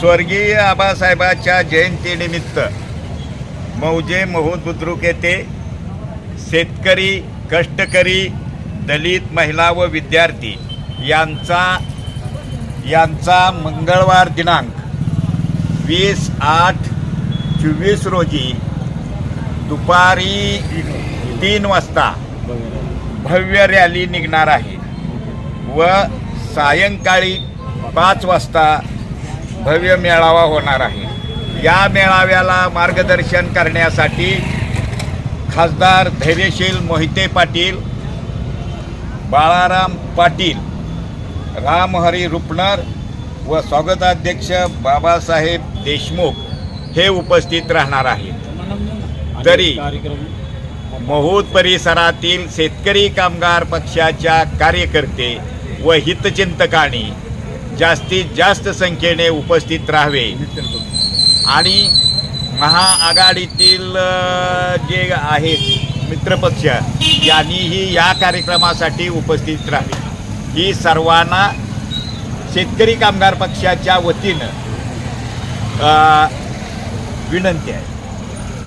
स्वर्गीय आबासाहेबाच्या जयंतीनिमित्त मौजे महूद बुद्रुक येथे शेतकरी कष्टकरी दलित महिला व विद्यार्थी यांचा यांचा मंगळवार दिनांक वीस आठ चोवीस रोजी दुपारी तीन वाजता भव्य रॅली निघणार आहे व सायंकाळी पाच वाजता भव्य मेळावा होणार आहे. या मेळाव्याला मार्गदर्शन करण्यासाठी खासदार धैर्यशील मोहिते पाटील बाळाराम पाटील रामहरी रुपणर व स्वागताध्यक्ष बाबासाहेब देशमुख हे उपस्थित राहणार आहेत. तरी महूद परिसरातील शेतकरी कामगार पक्षाच्या कार्यकर्ते व हितचिंतकांनी जास्तीत जास्त संख्येने उपस्थित राहावे. आणि महाआघाडीतील जे आहेत मित्रपक्ष यांनीही या कार्यक्रमासाठी उपस्थित राहावे. ही सर्वांना शेतकरी कामगार पक्षाच्या वतीनं विनंती आहे.